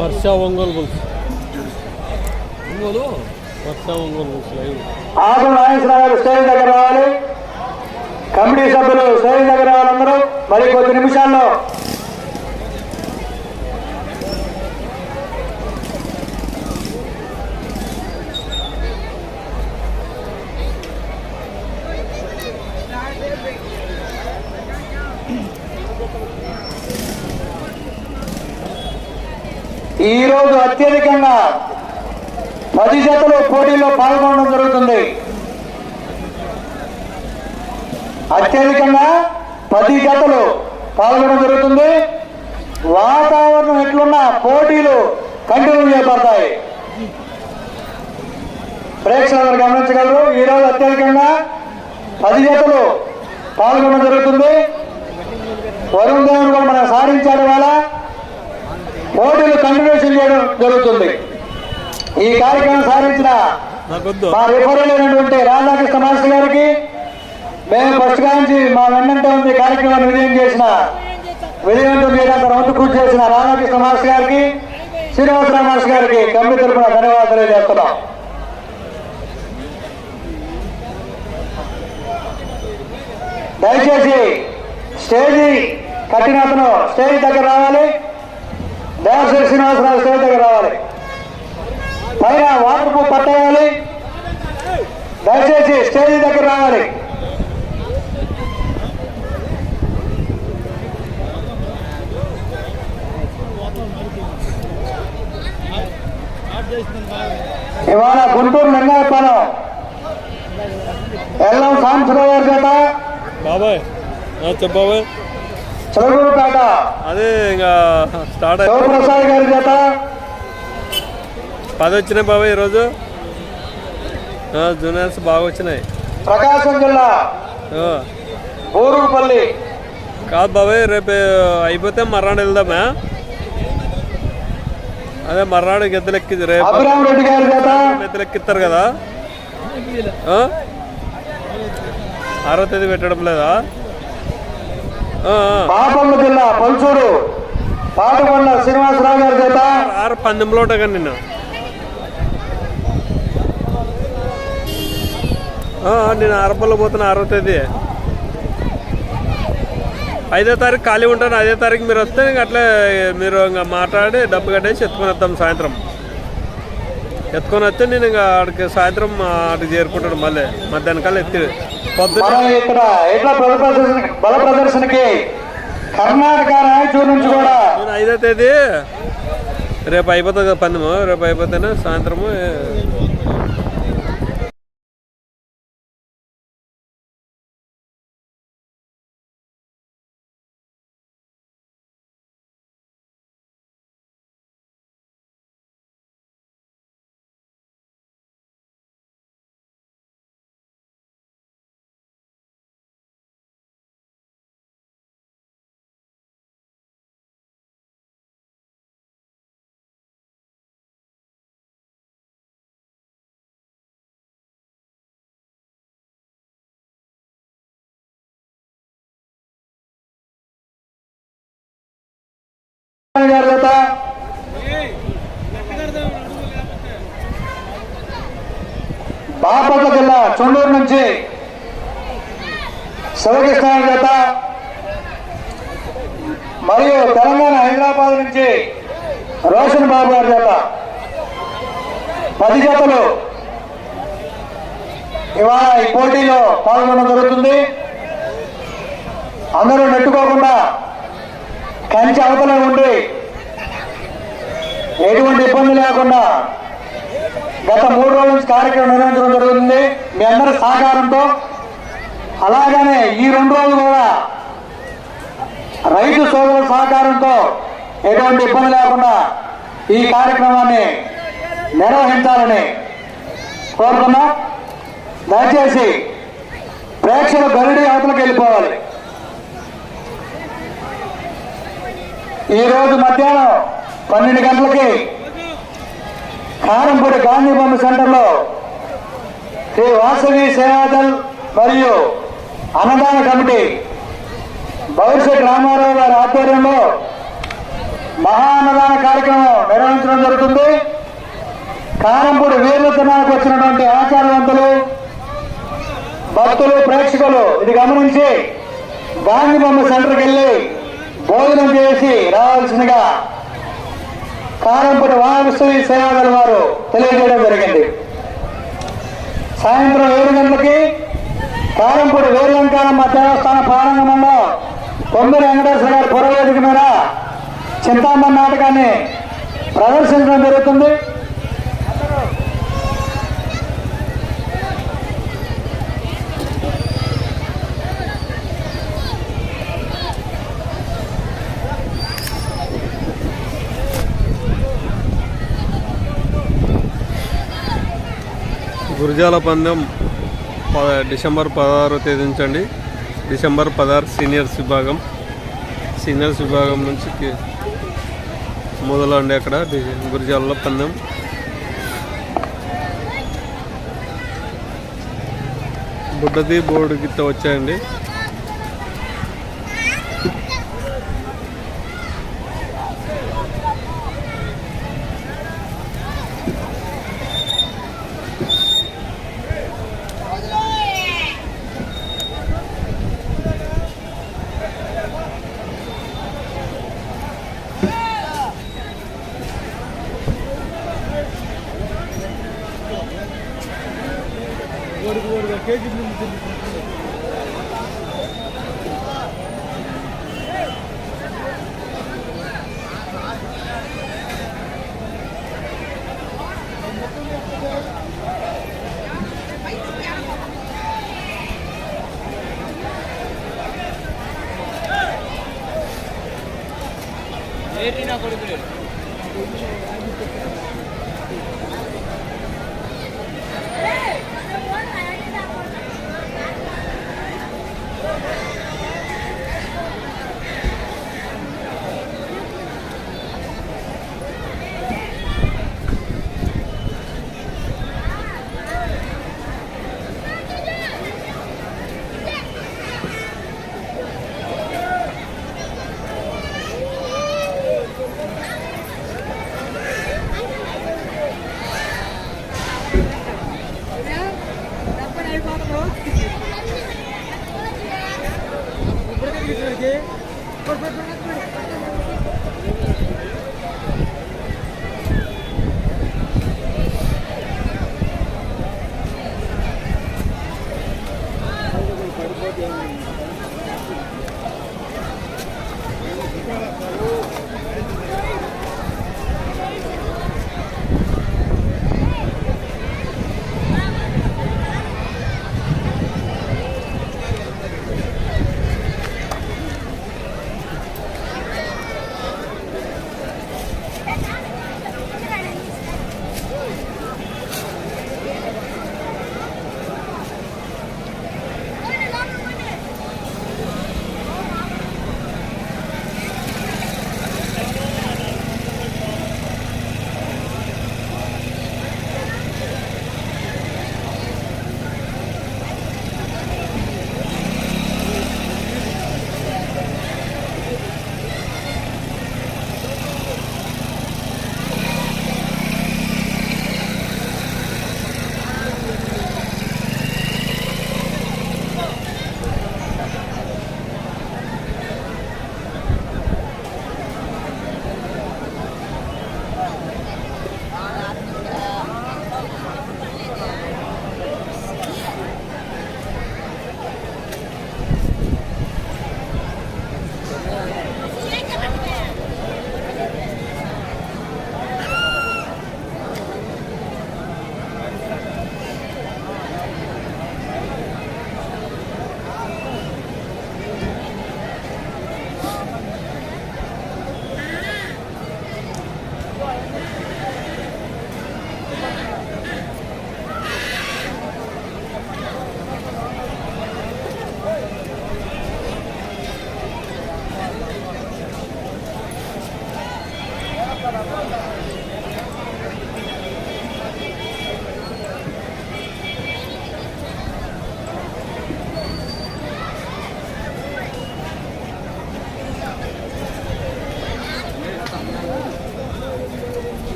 Varsha Ongole bulls. Ongole? Varsha Ongole bulls live Akula Nageswara Rao stage దగ్గర రావాలి. Committee సభ్యులు stage దగ్గర రావాలందరూ. మరి కొద్ది నిమిషాల్లో ఈరోజు అత్యధికంగా పది జతలు పోటీలో పాల్గొనడం జరుగుతుంది. అత్యధికంగా పది జతలు పాల్గొనడం జరుగుతుంది. వాతావరణం ఎట్లున్నా పోటీలు కంటిన్యూ చేయబడతాయి. ప్రేక్షకులు గమనించగలరు ఈరోజు అత్యధికంగా పది జతలు పాల్గొనడం జరుగుతుంది. వరుణ్ దేవుడు కూడా మనం సాధించాడు వాళ్ళ పోటీలు కంటిన్యూషన్ చేయడం జరుగుతుంది. ఈ కార్యక్రమం సాధించిన మా రిఫరల్ అయినటువంటి రాధాకృష్ణ మాస్టర్ గారికి మేము ఫస్ట్ నుంచి మా వెన్నంటే ఉంది కార్యక్రమాన్ని విజయం చేసిన విజయవంతం చేయడానికి వంతు కృషి చేసిన రాధాకృష్ణ మాస్టర్ గారికి శ్రీనివాసరావు మాస్టర్ గారికి కమిటీ తరఫున ధన్యవాదాలు తెలియజేస్తున్నాం. దయచేసి స్టేజీ కట్టిన అతను స్టేజ్ దగ్గర రావాలి. దేవశ్రీ శ్రీనివాసరావు స్టేజ్ దగ్గర రావాలి. పైన వాటర్ ప్రూఫ్ పట్టేయాలి. దయచేసి స్టేజ్ దగ్గర రావాలి. ఇవాళ గుంటూరు లింగాయపాలెం ఎల్లం సాంబశివరావు గారి చేత బాబాయ్. ఆ, చదువుపేట అదే ఇంకా స్టార్ట్ శివప్రసాద్ గారి చేత పది వచ్చినాయి బాబాయ్ ఈరోజు. జూనియర్స్ బాగా వచ్చినాయి. ప్రకాశం జిల్లా. బూరుగుపల్లి. కాదు బాబాయ్ రేపు అయిపోతే మర్నాడు వెళ్దామా? అదే మర్నాడు గెద్దలెక్కి రేపు. గెద్దలెక్కిస్తారు కదా. తేదీ పెట్టడం లేదా. పాపమ్మ జిల్లా పల్చూరు. పాటకొండ శ్రీనివాసరావు గారి చేత ఆరు పందెంలో నిన్న. నేను ఆరపల్లో పోతున్నా ఆరో తేదీ. ఐదో తారీఖు ఖాళీ ఉంటాను. ఐదో తారీఖు మీరు వస్తే ఇంక అట్లే మీరు ఇంకా మాట్లాడి డబ్బు కట్టేసి ఎత్తుకొని వస్తాం సాయంత్రం. ఎత్తుకొని వస్తే నేను ఇంకా ఆడికి సాయంత్రం ఆడికి చేరుకుంటాను మళ్ళీ. మధ్యాహ్నం కల్లా ఎత్తి పొద్దున్న మనం ఇక్కడ ఎట్లా బల ప్రదర్శన బల ప్రదర్శనకి కర్ణాటక రాయచూరు నుంచి కూడా నేను ఐదో తేదీ. రేపు అయిపోతుంది కదా పందెము. రేపు అయిపోతేనే సాయంత్రము గారి బాపట్ల జిల్లా చొండూరు నుంచి శివకృష్ణ చేత మరియు తెలంగాణ హైదరాబాద్ నుంచి రోషన్ బాబు గారి చేత పది జతలు. ఇవాళ ఈ పోటీలో పాల్గొనడం జరుగుతుంది. అందరూ నెట్టుకోకుండా కంచి అవతల ఉండి ఎటువంటి ఇబ్బంది లేకుండా గత మూడు రోజుల నుంచి కార్యక్రమం నిర్వహించడం జరుగుతుంది. మీ అందరి సహకారంతో అలాగనే ఈ రెండు రోజులు కూడా రైతు సోదరుల సహకారంతో ఎటువంటి ఇబ్బంది లేకుండా ఈ కార్యక్రమాన్ని నిర్వహించాలని కోరుతున్నాం. దయచేసి ప్రేక్షకులు గరుడి అవతలకు వెళ్ళిపోవాలి. ఈరోజు మధ్యాహ్నం పన్నెండు గంటలకి కారంపూడి గాంధీ బొమ్మ సెంటర్లో శ్రీ వాసవి సేవాదల్ మరియు అన్నదాన కమిటీ భవిష్యత్ రామారావు గారి ఆధ్వర్యంలో మహాన్నదాన కార్యక్రమం నిర్వహించడం జరుగుతుంది. కారంపూడి వీర్లతనానికి వచ్చినటువంటి ఆచారవంతులు భక్తులు ప్రేక్షకులు ఇది గమనించి గాంధీ బొమ్మ సెంటర్కి వెళ్ళి భోజనం చేసి రావాల్సిందిగా కారంపూడి వారశ్రీ సేవాదల వారు తెలియజేయడం జరిగింది. సాయంత్రం ఏడు గంటలకి కారంపూడి వేరులంకారమ్మ దేవస్థాన ప్రారంభంలో తొమ్మిది వెంకటేశ్వర గారి పురవేదిక మీద చింతామణి నాటకాన్ని ప్రదర్శించడం జరుగుతుంది. గురిజాల పందెం ప- డిసెంబర్ పదహారో తేదీ నుంచి అండి. డిసెంబర్ పదహారు సీనియర్స్ విభాగం. సీనియర్స్ విభాగం నుంచి మొదలండి అక్కడ డి- పందెం. బుడ్డది బోర్డు గిత్త వచ్చాయండి.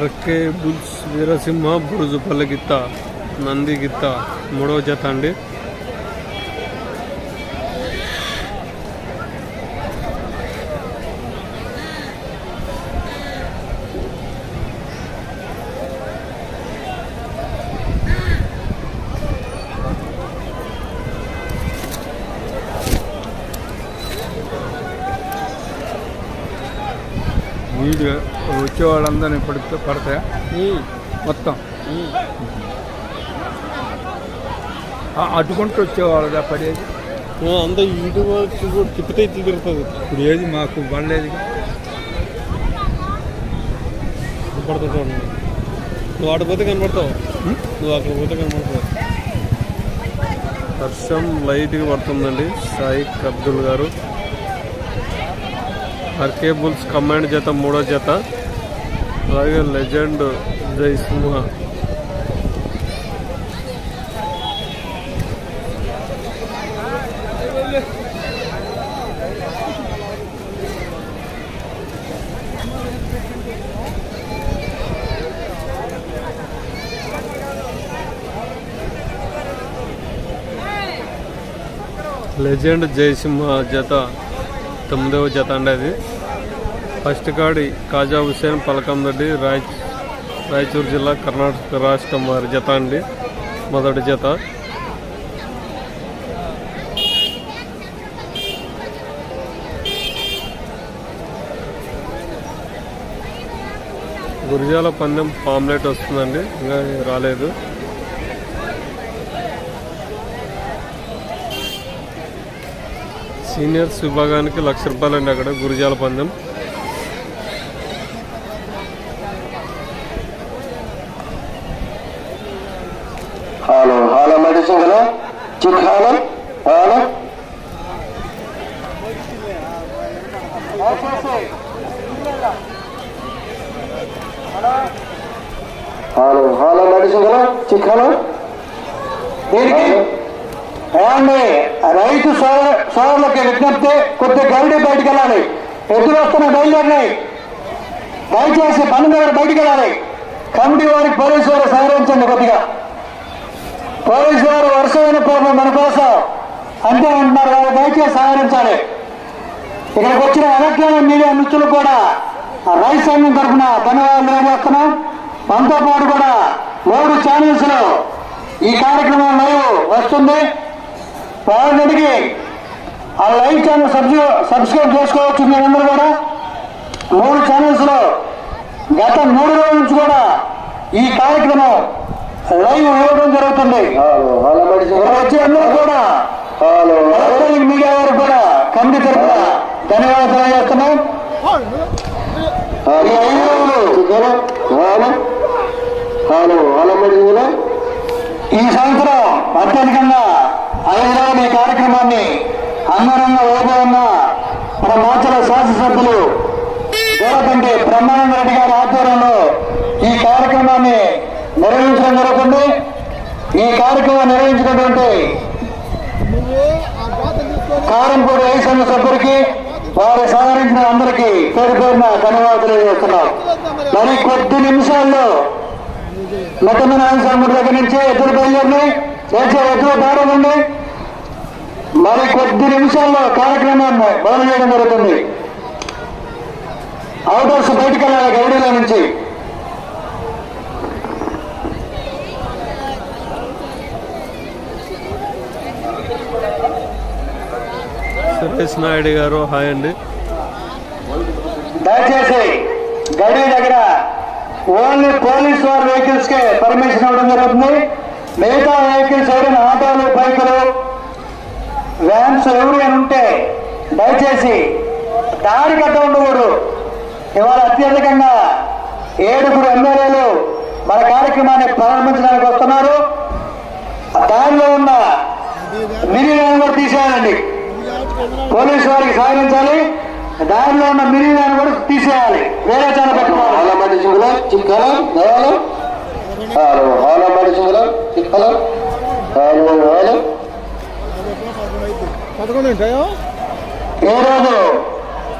ఆర్కే బుల్స్ వీరసింహ బురుజు పల్లె గిత్త నంది గిత్త మూడవ జత అండి. వీడియో వచ్చేవాళ్ళందరినీ పడితే పడతాయా మొత్తం. అటుకుంటూ వచ్చేవాళ్ళదా పడేది. అంత ఇటు కూడా తిప్పితే ఇట్లు తిరుగుతుంది ఇప్పుడు ఏది మాకు పడలేదు. పడుతుంటావు నువ్వు ఆడ పోతే కనబడతావు నువ్వు అక్కడ పోతే కనబడతావు వర్షం లైట్గా పడుతుందండి. సాయి అబ్దుల్ గారు. ఆర్కే బుల్స్ కమాండ్ జత మూడో జత అలాగే లెజెండ్ జై సింహ లెజెండ్ జయసింహ జత తొమ్మిదవ జత అండి అది ఫస్ట్ కాడి కాజా హుసేన్ పలకం రెడ్డి రాయ్ రాయచూరు జిల్లా కర్ణాటక రాష్ట్రం వారి జత అండి. మొదటి జత. గురిజాల పందెం పామ్లెట్ వస్తుందండి. ఇంకా రాలేదు. సీనియర్స్ విభాగానికి లక్ష రూపాయలండి అక్కడ గురిజాల పందెం. చిక్కలు? దీనికి? ఏమండి రైతు సోదరు సోదరులకి విజ్ఞప్తి కొద్దిగా గౌడి బయటకు వెళ్ళాలి ఎదురు వస్తున్న బయలుదేరినాయి. దయచేసి పని దగ్గర బయటకు వెళ్ళాలి కమిటీ వారికి పోలీసు వారు సహకరించండి కొద్దిగా. పోలీసు వారు వరుసైన పూర్వం మన కోసం. అంతే అంటున్నారు వాళ్ళు దయచేసి సహకరించాలి. ఇక్కడికి వచ్చిన ఎలక్ట్రానిక్ మీడియా మిత్రులు కూడా రైతు సంఘం తరఫున ధన్యవాదాలు తెలియజేస్తున్నాం. మనతో పాటు కూడా మూడు ఛానల్స్లో ఈ కార్యక్రమం లైవ్ వస్తుంది. వాళ్ళకి ఆ లైవ్ ఛానల్ సబ్స్క్రైబ్ సబ్స్క్రైబ్ చేసుకోవచ్చు మీరందరూ కూడా. మూడు ఛానల్స్లో గత మూడు రోజుల నుంచి కూడా ఈ కార్యక్రమం లైవ్ ఇవ్వడం జరుగుతుంది. వచ్చే అందరూ కూడా ఎలక్ట్రానిక్ మీడియా వారికి కూడా కమిటీ తరఫున ధన్యవాదాలు తెలియజేస్తున్నాం. ఈ ఐదు ఈ సంవత్సరం అత్యధికంగా ఐదు ఈ కార్యక్రమాన్ని అంగరంగ వైభవంగా మన మాచల శాసనసభ్యులు దేవకంటి బ్రహ్మానంద రెడ్డి గారి ఆధ్వర్యంలో ఈ కార్యక్రమాన్ని నిర్వహించడం జరుగుతుంది. ఈ కార్యక్రమం నిర్వహించినటువంటి కారంపూడి ఐదు సభ్యుడికి సభ్యులకి వారు సహకరించిన అందరికీ పేరు పేరున ధన్యవాదాలు తెలియజేస్తున్నాం. మరి కొద్ది నిమిషాల్లో మొత్తమైన స్వామి దగ్గర నుంచి ఎద్దులు బయలుదేరినాయి. చేసే ఎద్దులు దారుంది మరి కొద్ది నిమిషాల్లో కార్యక్రమాన్ని మొదలు చేయడం జరుగుతుంది. అవుటర్స్ బయటికి వెళ్ళాలి గౌడీలో నుంచి. సురేష్ నాయుడు గారు హాయ్ అండి. దయచేసి గడి దగ్గర ఓన్లీ పోలీస్ వారి వెహికల్స్ కే పర్మిషన్ ఇవ్వడం జరుగుతుంది. మిగతా వెహికల్స్ ఎవరైనా ఆటోలు బైకులు వ్యాన్స్ ఎవరైనా ఉంటే దయచేసి దారి కట్ట ఉండకూడదు. ఇవాళ అత్యధికంగా ఏడుగురు ఎమ్మెల్యేలు మన కార్యక్రమాన్ని ప్రారంభించడానికి వస్తున్నారు. దారిలో ఉన్న మినీ వ్యాన్ కూడా తీసేయాలండి. పోలీసు వారికి సహకరించాలి. దారిలో ఉన్న మినీ వ్యాన్ కూడా తీసేయాలి. వేరే సింగుల చిక్కల హలో హలో హాల మడి సింగుల చిక్కల హలో హలో పదకొండు ఉంటాయో? ఏ రోజు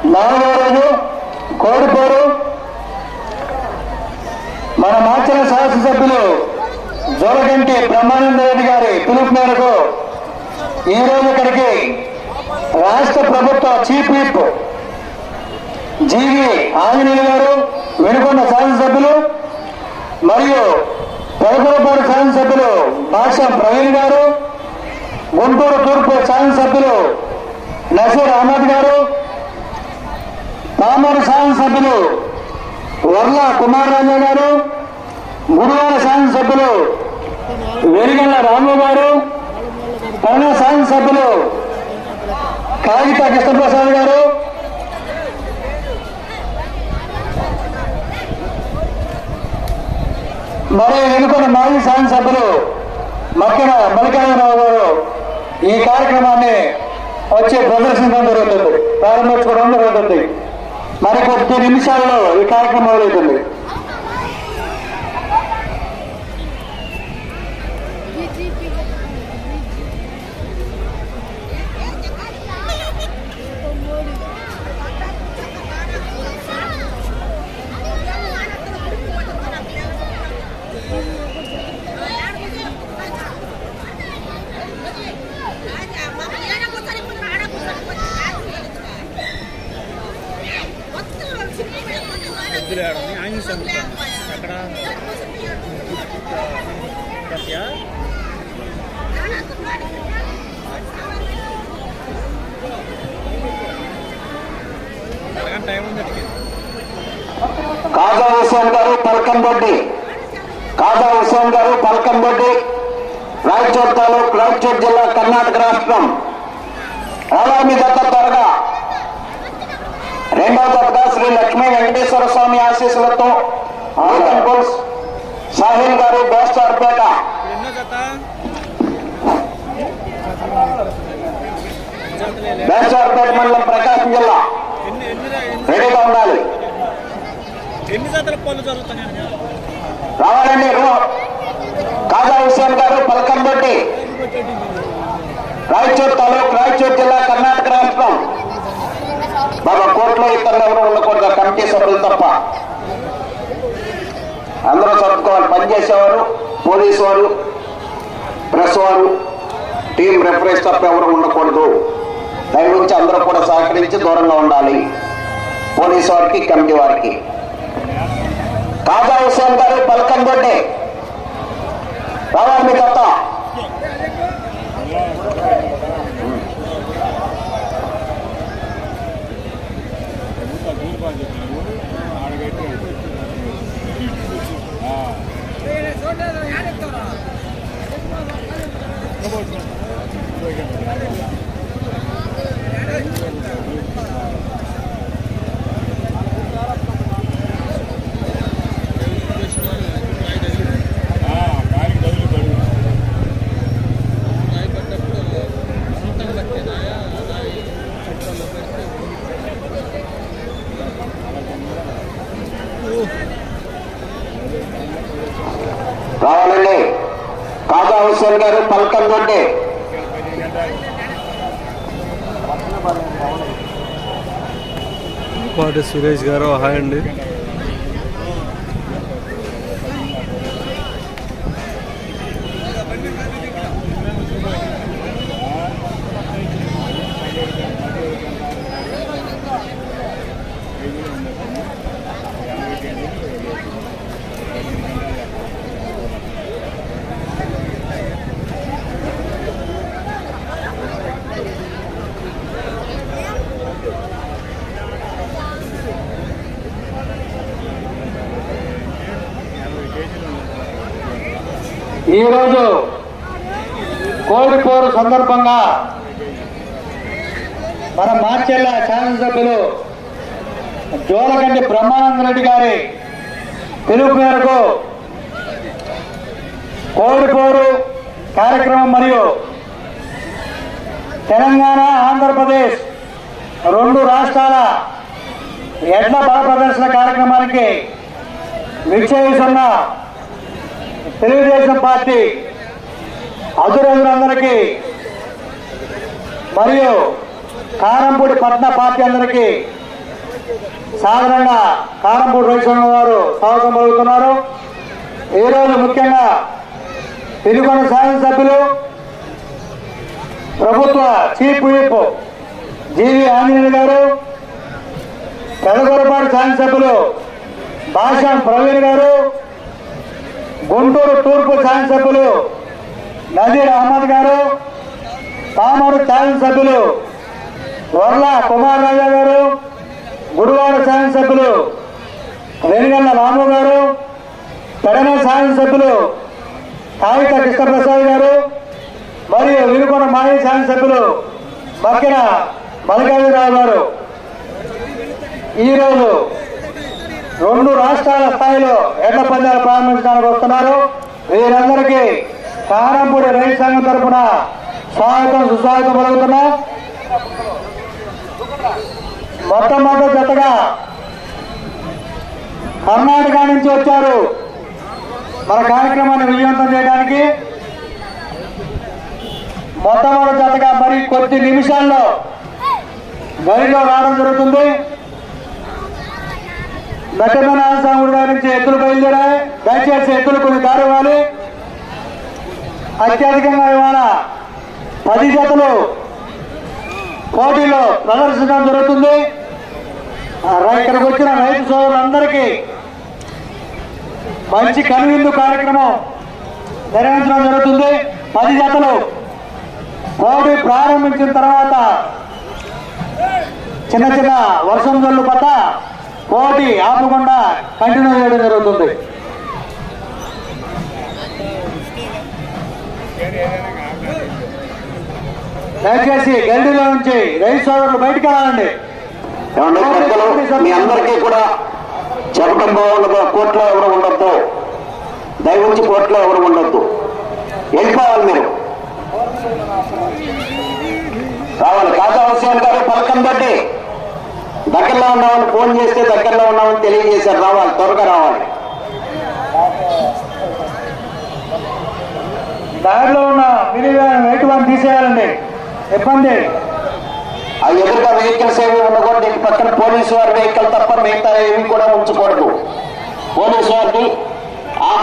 నాలుగో రోజు కోడిపోరు మన మాచల శాసనసభ్యులు జోలగంటి బ్రహ్మానంద రెడ్డి గారి పిలుపు మేరకు ఈ రోజు ఇక్కడికి రాష్ట్ర ప్రభుత్వ చీఫ్ విప్ జీవి ఆంజనేయులు గారు వెనుకొండ శాసనసభ్యులు మరియు పెదకొరపాడు శాసనసభ్యులు భాష ప్రవీణ్ గారు గుంటూరు తూర్పు శాసనసభ్యులు నసీర్ అహ్మద్ గారు పామూరు శాసనసభ్యులు వర్ల కుమార్ రాజా గారు గురువార శాసనసభ్యులు వెలిగల్ల రాము గారు కరుణ శాసనసభ్యులు కాగిత కృష్ణప్రసాద్ గారు మరి ఎన్నుకున్న మాజీ శాసనసభ్యులు మక్కిన మల్లికార్జునరావు గారు ఈ కార్యక్రమాన్ని వచ్చి ప్రదర్శించడం జరుగుతుంది. ప్రారంభించుకోవడం జరుగుతుంది. మరి కొద్ది నిమిషాల్లో ఈ కార్యక్రమం జరుగుతుంది కాజా హుస్సేన్ గారు పల్కంబొడ్డి కాజా హుస్సేన్ గారు పల్కంబొడ్డి రాయచోట్ తాలూక్ రాయచోట్ జిల్లా కర్ణాటక రాష్ట్రం. రావాలి దత్త త్వరగా. రెండవ దత్తగా శ్రీ లక్ష్మీ వెంకటేశ్వర స్వామి ఆశీస్సులతో ఆటం బుల్స్ సాహిల్ గారు బేస్తార్పేట బేస్తార్పేట మండలం ప్రకాశం జిల్లా. రెడీగా ఉండాలి. రావాలండి రూ- కాజా హుస్సేన్ గారు పలకంబట్టి రాయచూర్ తాలూకు రాయచూర్ జిల్లా కర్ణాటక రాష్ట్రం. బాబా కోర్టులో ఇతరులు ఎవరు ఉండకూడదు కమిటీ సభ్యులు తప్ప. అందరూ చదువుకోవాలి పనిచేసేవారు పోలీసు వారు ప్రెస్ వారు టీం రెఫరెన్స్ తప్ప ఎవరు ఉండకూడదు. దాని గురించి అందరూ కూడా సహకరించి దూరంగా ఉండాలి. పోలీసు వారికి కమిటీ వారికి. కాజా హుసేన్ గారు పలకం దొడ్డే రావాలి మీ Thank you. కాజా గారు పలకం దొడ్డే పాటి సురేష్ గారు హాయ్ అండి. ఈరోజు కోడిపోరు సందర్భంగా మన మార్చెల్ల శాసనసభ్యులు జోలకంటి బ్రహ్మానంద రెడ్డి గారి పిలుపు మేరకు కోడిపోరు కార్యక్రమం మరియు తెలంగాణ ఆంధ్రప్రదేశ్ రెండు రాష్ట్రాల ఎడ్ల బల ప్రదర్శన కార్యక్రమానికి విచ్చేస్తున్న తెలుగుదేశం పార్టీ అధురందరికీ మరియు కారంపూడి పట్న పార్టీ అందరికీ సాధారణంగా కారంపూడి రోహిత్ వారు స్వాగతం పలుకుతున్నారు. ఈరోజు ముఖ్యంగా పిలుగొండ శాసనసభ్యులు ప్రభుత్వ చీఫ్ విప్ జీవి ఆంజనేయులు గారు పెదగొరపాటు శాసనసభ్యులు భాషా ప్రవీణ్ గారు గుంటూరు తూర్పు శాసనసభ్యులు నజీర్ అహ్మద్ గారు పామూరు శాసనసభ్యులు వర్ల కుమార్ రాజా గారు గుడివాడ శాసనసభ్యులు వెనుగల్ల రాము గారు పెడన శాసనసభ్యులు కాగిత కృష్ణప్రసాద్ గారు మరియు వినుకొండ మాజీ శాసనసభ్యులు మక్కిన మల్లికార్జునరావు గారు. ఈరోజు రెండు రాష్ట్రాల స్థాయిలో ఎడ్ల పందాలు ప్రారంభించడానికి వస్తున్నారు. వీరందరికీ కారంపూడి రైతు సంఘం తరఫున స్వాగతం సుస్వాగతం పలుకుతున్నాం. మొట్టమొదటి జతగా కర్ణాటక నుంచి వచ్చారు. మన కార్యక్రమాన్ని విజయవంతం చేయడానికి మొట్టమొదటి జతగా మరి కొద్ది నిమిషాల్లో గడిలో రావడం జరుగుతుంది. సత్యనారాయణ స్వామి గారి నుంచి ఎత్తులు బయలుదేరాయి. దయచేసి ఎత్తులు కొన్ని దారి ఇవ్వాలి అత్యధికంగా ఇవాళ పది జతలు పోటీలో ప్రదర్శించడం జరుగుతుంది. ఇక్కడికి వచ్చిన రైతు సోదరులందరికీ మంచి కనువిందు కార్యక్రమం నిర్వహించడం జరుగుతుంది. పది జతలు పోటీ ప్రారంభించిన తర్వాత చిన్న చిన్న వర్షం జల్లు పట్ట పోటీ ఆపకుండా కంటిన్యూ చేయడం జరుగుతుంది. దయచేసి గల్లీలో నుంచి రైతు సోదరులు బయటికి పెద్దలు మీ అందరికీ కూడా చెప్పడం బాగుండదు కోర్టులో ఎవరు ఉండొద్దు. దయవుంచి కోర్టులో ఎవరు ఉండొద్దు. వెళ్ళిపోవాలి మీరు. రావాలి కాజా హుస్సేన్ గారు పలకం బట్టి దగ్గరలో ఉన్నామని ఫోన్ చేస్తే దగ్గరలో ఉన్నామని తెలియజేశారు. రావాలి త్వరగా రావాలి. దారిలో ఉన్న మినీ వ్యాన్ వెయిట్ వన్ తీసేయాలండి. ఇబ్బంది. ఆ ఎదురుగా వెహికల్స్ ఏమి ఉండకూడదు. ఇటు పక్కన పోలీసు వారి వెహికల్ తప్ప మిగతా ఏమి కూడా ఉంచకూడదు. పోలీసు వారిని